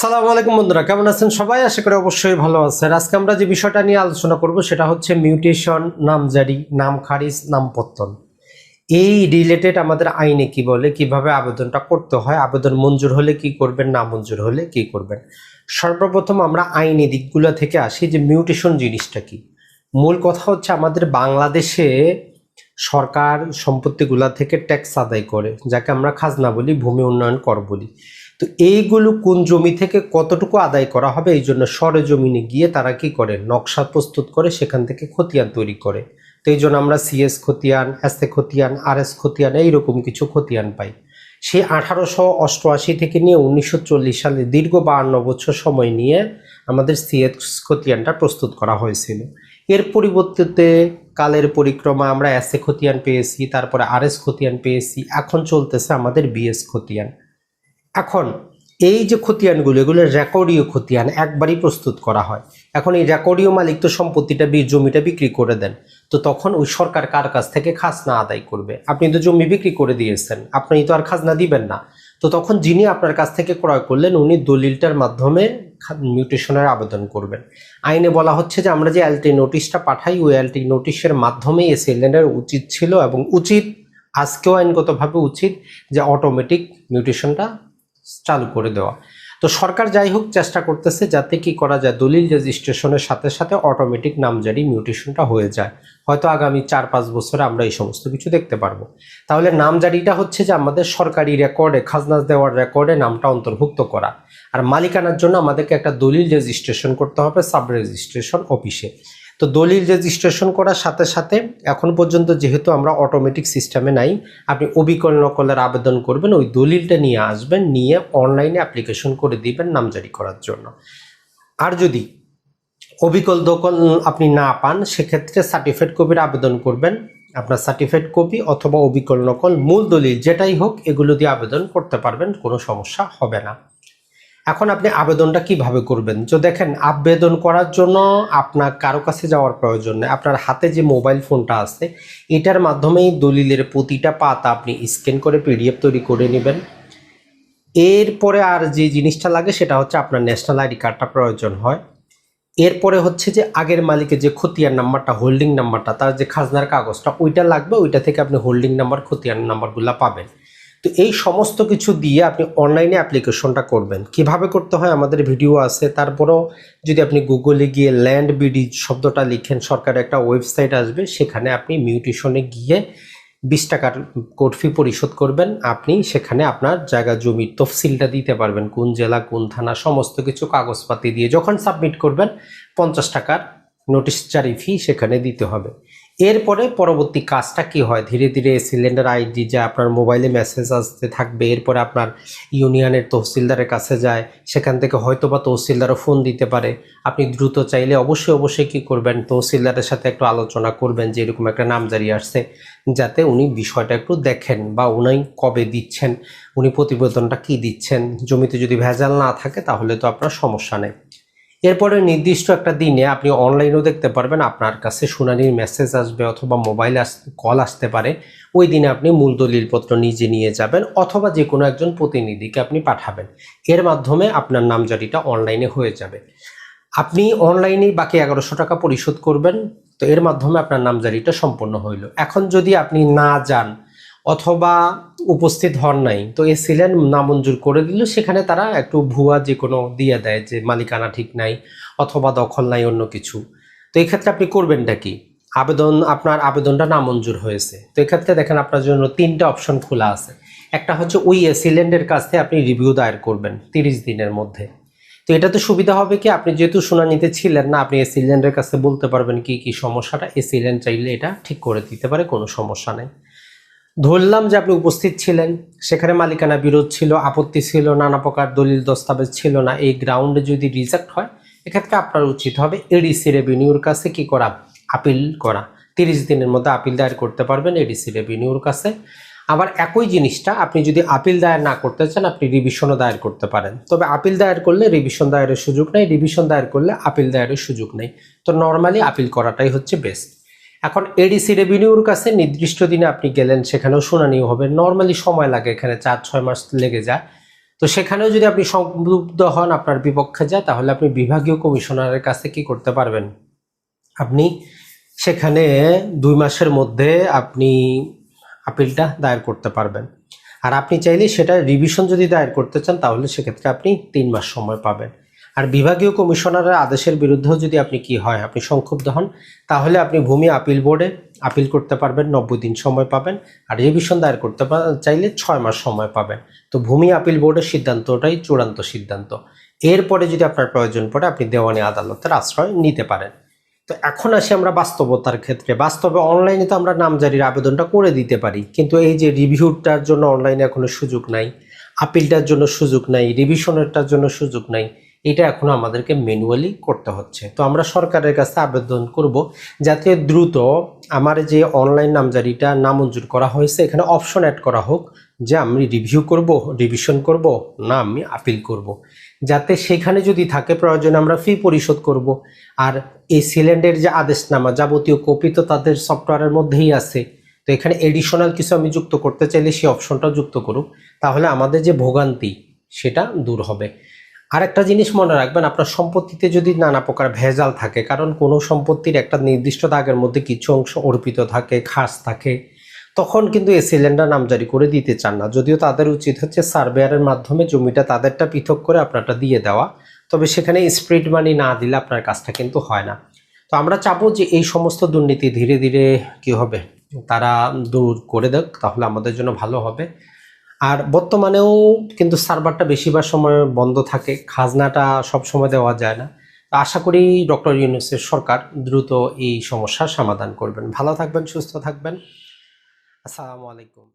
সালাম আলাইকুম বন্ধুরা, কেমন আছেন সবাই? আশা করি অবশ্যই ভালো আছেন। আজকে আমরা যে বিষয়টা নিয়ে আলোচনা করব, সেটা হচ্ছে মিউটেশন, নামজারি নাম খারিজ নাম পত্তন এই রিলেটেড আমাদের আইনে কি বলে, কীভাবে আবেদনটা করতে হয়, আবেদন মঞ্জুর হলে কি করবেন, না মঞ্জুর হলে কি করবেন? সর্বপ্রথম আমরা আইনি দিকগুলো থেকে আসি যে মিউটেশন জিনিসটা কি। মূল কথা হচ্ছে আমাদের বাংলাদেশে সরকার সম্পত্তিগুলা থেকে ট্যাক্স আদায় করে, যাকে আমরা খাজনা বলি, ভূমি উন্নয়ন কর বলি। তো এইগুলো কোন জমি থেকে কতটুকু আদায় করা হবে, এই জন্য সরেজমিনে গিয়ে তারা কি করে? নকশা প্রস্তুত করে সেখান থেকে খতিয়ান তৈরি করে। তো এই জন্য আমরা সিএস খতিয়ান এসএ খতিয়ান আর এস খতিয়ান এইরকম কিছু খতিয়ান পাই। সেই আঠারোশো অষ্টআশি থেকে নিয়ে উনিশশো চল্লিশ সালে দীর্ঘ বাহান্ন বছর সময় নিয়ে আমাদের সিএস খতিয়ানটা প্রস্তুত করা হয়েছিল। এর পরিবর্তে কালের পরিক্রমা আমরা এসএ খতিয়ান পেয়েছি, তারপরে আর এস খতিয়ান পেয়েছি, এখন চলতেছে আমাদের বিএস খতিয়ান। এখন এই যে খতিয়ানগুলো, এগুলো রেকর্ডীয় খতিয়ান, একবারই প্রস্তুত করা হয়। এখন এই রেকর্ডীয় মালিক তো সম্পত্তিটা জমিটা বিক্রি করে দেন। তো তখন ওই সরকার কার কাছ থেকে খাজনা আদায় করবে? আপনি তো জমি বিক্রি করে দিয়েছেন, আপনি তো আর খাজনা দিবেন না। তো তখন যিনি আপনার কাছ থেকে ক্রয় করলেন, উনি দলিলটার মাধ্যমে মিউটেশনের আবেদন করবেন। আইনে বলা হচ্ছে যে আমরা যে এলটি নোটিশটা পাঠাই, ওই এলটি নোটিশের মাধ্যমেই এ সিলিন্ডার উচিত ছিল এবং উচিত, আজকেও আইনগতভাবে উচিত যে অটোমেটিক মিউটেশনটা চালু করে দেওয়া। তো সরকার যাই হোক চেষ্টা করতেছে যাতে কি করা যায়, দলিল রেজিস্ট্রেশনের সাথে সাথে অটোমেটিক নামজারি মিউটেশনটা হয়ে যায়। হয়তো আগামী চার পাঁচ বছরে আমরা এই সমস্ত কিছু দেখতে পারব। তাহলে নামজারিটা হচ্ছে যে আমাদের সরকারি রেকর্ডে খাজনা দেওয়ার রেকর্ডে নামটা অন্তর্ভুক্ত করা। আর মালিকানার জন্য আমাদেরকে একটা দলিল রেজিস্ট্রেশন করতে হবে সাব রেজিস্ট্রেশন অফিসে তো দলিল রেজিস্ট্রেশন করার সাথে সাথে এখন পর্যন্ত যেহেতু আমরা অটোমেটিক সিস্টেমে নাই, আপনি অবিকল নকলের আবেদন করবেন, ওই দলিলটা নিয়ে আসবেন, নিয়ে অনলাইনে অ্যাপ্লিকেশন করে দিবেন নামজারি করার জন্য। আর যদি অবিকল দকল আপনি না পান, সেক্ষেত্রে সার্টিফিকেট কপির আবেদন করবেন। আপনার সার্টিফিকেট কপি অথবা অবিকল নকল মূল দলিল যেটাই হোক, এগুলো দিয়ে আবেদন করতে পারবেন, কোনো সমস্যা হবে না। এখন আপনি আবেদনটা কীভাবে করবেন? তো দেখেন, আবেদন করার জন্য আপনার কারও কাছে যাওয়ার প্রয়োজন নেই। আপনার হাতে যে মোবাইল ফোনটা আছে, এটার মাধ্যমেই দলিলের প্রতিটা পাতা আপনি স্ক্যান করে পিডিএফ তৈরি করে নেবেন। এরপরে আর যে জিনিসটা লাগে, সেটা হচ্ছে আপনার ন্যাশনাল আইডি কার্ডটা প্রয়োজন হয়। এরপরে হচ্ছে যে আগের মালিকের যে খতিয়ান নাম্বারটা, হোল্ডিং নাম্বারটা, তার যে খাজনার কাগজটা, ওইটা লাগবে, ওইটা থেকে আপনি হোল্ডিং নাম্বার, খতিয়ান নাম্বারগুলো পাবেন। তো এই সমস্ত কিছু দিয়ে আপনি অনলাইনে অ্যাপ্লিকেশনটা করবেন। কীভাবে করতে হয়? আমাদের ভিডিও আছে। তারপরেও যদি আপনি গুগলে গিয়ে ল্যান্ড বিডি শব্দটা লিখেন, সরকারের একটা ওয়েবসাইট আসবে, সেখানে আপনি মিউটেশনে গিয়ে বিশ টাকার কোড ফি পরিশোধ করবেন। আপনি সেখানে আপনার জায়গা, জমির তফসিলটা দিতে পারবেন। কোন জেলা, কোন থানা, সমস্ত কিছু কাগজপাতি দিয়ে যখন সাবমিট করবেন, পঞ্চাশ টাকার নোটিশ জারি ফি সেখানে দিতে হবে। এরপরে পরবর্তী কাজটা কি হয়? ধীরে ধীরে সিলিন্ডার আইডি যা আপনার মোবাইলে মেসেজ আসতে থাকবে, এরপরে আপনার ইউনিয়নের তহসিলদারের কাছে যায়, সেখান থেকে হয়তো বা তহসিলদারও ফোন দিতে পারে। আপনি দ্রুত চাইলে অবশ্যই অবশ্যই কী করবেন? তহসিলদারের সাথে একটু আলোচনা করবেন যে এরকম একটা নামজারি আসছে, যাতে উনি বিষয়টা একটু দেখেন বা উনি কবে দিচ্ছেন, উনি প্রতিবেদনটা কি দিচ্ছেন? জমিতে যদি ভেজাল না থাকে, তাহলে তো আপনার সমস্যা নেই। এরপরে নির্দিষ্ট একটা দিনে আপনি অনলাইনেও দেখতে পারবেন, আপনার কাছে শুনানির মেসেজ আসবে অথবা মোবাইল আস কল আসতে পারে। ওই দিনে আপনি মূল দলিলপত্র নিজে নিয়ে যাবেন অথবা যে কোনো একজন প্রতিনিধিকে আপনি পাঠাবেন। এর মাধ্যমে আপনার নামজারিটা অনলাইনে হয়ে যাবে। আপনি অনলাইনে বাকি এগারোশো টাকা পরিশোধ করবেন, তো এর মাধ্যমে আপনার নামজারিটা সম্পন্ন হইল। এখন যদি আপনি না যান অথবা উপস্থিত হন নাই। তো এ সিলেন নামঞ্জুর করে দিল। সেখানে তারা একটু ভুয়া যে কোনো দিয়ে দেয় যে মালিকানা ঠিক নাই অথবা দখল নাই অন্য কিছু। তো এই ক্ষেত্রে আপনি করবেনটা কি? আবেদন, আপনার আবেদনটা নামঞ্জুর হয়েছে। তো এক্ষেত্রে দেখেন আপনার জন্য তিনটা অপশন খোলা আছে। একটা হচ্ছে ওই এসিলেন্ডের কাছ থেকে আপনি রিভিউ দায়ের করবেন তিরিশ দিনের মধ্যে। তো এটা তো সুবিধা হবে কি? আপনি যেহেতু শুনানিতে ছিলেন না, আপনি এসিলেন্ডের কাছে বলতে পারবেন কি কি সমস্যাটা? এসিলেন্ড চাইলে এটা ঠিক করে দিতে পারে, কোনো সমস্যা নেই। ধরলাম যে আপনি উপস্থিত ছিলেন। সেখানে মালিকানা বিরোধ ছিল, আপত্তি ছিল, নানা প্রকার দলিল দস্তাবেজ ছিল না। এই গ্রাউন্ডে যদি রিজেক্ট হয়, এক্ষেত্রে আপনার উচিত হবে এডিসি রেভিনিউর কাছে কি করা? আপিল করা। তিরিশ দিনের মধ্যে আপিল দায়ের করতে পারবেন এডিসি রেভিনিউর কাছে। আবার একই জিনিসটা, আপনি যদি আপিল দায়ের না করতে চান, আপনি রিভিশনও দায়ের করতে পারেন। তবে আপিল দায়ের করলে রিভিশন দায়েরের সুযোগ নেই রিভিশন দায়ের করলে আপিল দায়েরের সুযোগ নেই। তো নর্মালি আপিল করাটাই হচ্ছে বেস্ট এখন এডিসি রেভিনিউর কাছে নির্দিষ্ট দিনে আপনি গেলেন, সেখানেও শুনানি হবে। নর্মালি সময় লাগে এখানে, চার, ছয় মাস লেগে যায়। তো সেখানেও যদি আপনি সংযুক্ত হন, আপনার বিপক্ষে যায়, তাহলে আপনি বিভাগীয় কমিশনারের কাছে কি করতে পারবেন? আপনি সেখানে দুই মাসের মধ্যে আপনি আপিলটা দায়ের করতে পারবেন। আর আপনি চাইলে সেটা রিভিশন যদি দায়ের করতে চান, তাহলে সেক্ষেত্রে আপনি তিন মাস সময় পাবেন। আর বিভাগীয় কমিশনারের আদেশের বিরুদ্ধেও যদি আপনি কি হয়, আপনি সংক্ষুব্ধ হন, তাহলে আপনি ভূমি আপিল বোর্ডে আপিল করতে পারবেন, নব্বই দিন সময় পাবেন। আর রিভিশন দায়ের করতে চাইলে ছয় মাস সময় পাবেন। তো ভূমি আপিল বোর্ডের সিদ্ধান্তটাই চূড়ান্ত সিদ্ধান্ত। এরপরে যদি আপনার প্রয়োজন পড়ে, আপনি দেওয়ানি আদালতের আশ্রয় নিতে পারেন। তো এখন আসি আমরা বাস্তবতার ক্ষেত্রে। বাস্তবে অনলাইনে তো আমরা নামজারির আবেদনটা করে দিতে পারি, কিন্তু এই যে রিভিউটার জন্য অনলাইনে এখনও সুযোগ নাই, আপিলটার জন্য সুযোগ নাই, রিভিশনেরটার জন্য সুযোগ নাই এটা এখনও আমাদেরকে ম্যানুয়ালি করতে হচ্ছে। তো আমরা সরকারের কাছে আবেদন করব যাতে দ্রুত আমার যে অনলাইন নামজারিটা নামঞ্জুর করা হয়েছে, এখানে অপশন অ্যাড করা হোক, যে আমি রিভিউ করব রিভিশন করব, না আমি আপিল করব। যাতে সেখানে যদি থাকে প্রয়োজনে আমরা ফি পরিশোধ করব। আর এই সিলেন্ডের যে আদেশনামা যাবতীয় কপি তো তাদের সফটওয়্যারের মধ্যেই আছে। তো এখানে এডিশনাল কিছু আমি যুক্ত করতে চাইলে সেই অপশনটাও যুক্ত করুক। তাহলে আমাদের যে ভোগান্তি, সেটা দূর হবে। আরেকটা জিনিস মনে রাখবেন, আপনার সম্পত্তিতে যদি নানা প্রকার ভেজাল থাকে, কারণ কোনো সম্পত্তির একটা নির্দিষ্ট দাগের মধ্যে কিছু অংশ অর্পিত থাকে, খাস থাকে, তখন কিন্তু এই সিলিন্ডার নামজারি করে দিতে চান না। যদিও তাদের উচিত হচ্ছে সার্ভেয়ারের মাধ্যমে জমিটা তাদেরটা পৃথক করে আপনারটা দিয়ে দেওয়া, তবে সেখানে স্প্রিড মানি না দিলে আপনার কাজটা কিন্তু হয় না। তো আমরা চাবো যে এই সমস্ত দুর্নীতি ধীরে ধীরে কি হবে, তারা দূর করে দেখ তাহলে আমাদের জন্য ভালো হবে। আর বর্তমানেও কিন্তু সার্ভারটা বেশিরভাগ সময় বন্ধ থাকে, খাজনাটা সব সময় দেওয়া যায় না। আশা করি ডক্টর ইউনুসের সরকার দ্রুত এই সমস্যার সমাধান করবেন। ভালো থাকবেন, সুস্থ থাকবেন। আসসালামু আলাইকুম।